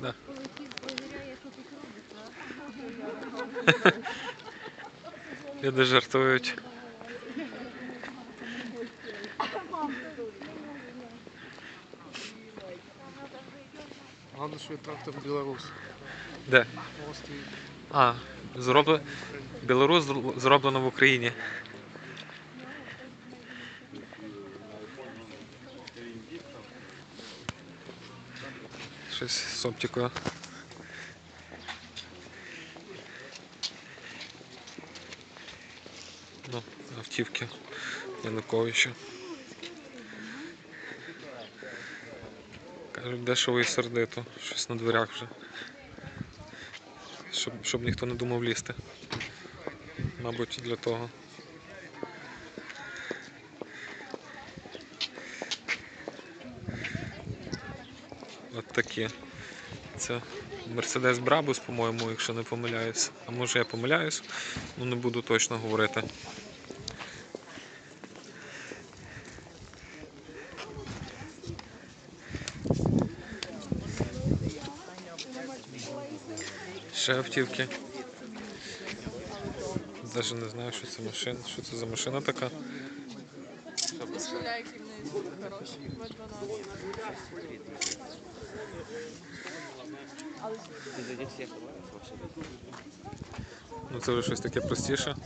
Да. Люди жартують. Головне, що трактор Білорус. Де? А, зроблено. Білорус зроблено в Україні. Щось з оптикою. Ну, автівки Януковича. Кажуть, дешево і сердито. Щось на дверях вже. Щоб, щоб ніхто не думав лізти. Мабуть, для того. От такі. Це Mercedes Brabus, по-моєму, якщо не помиляюсь. А може я помиляюсь, ну не буду точно говорити. Ще автівки. Навіть не знаю, що це машина, що це за машина така. Дозволяє керівництво хороші В12. Ну це вже щось таке простіше.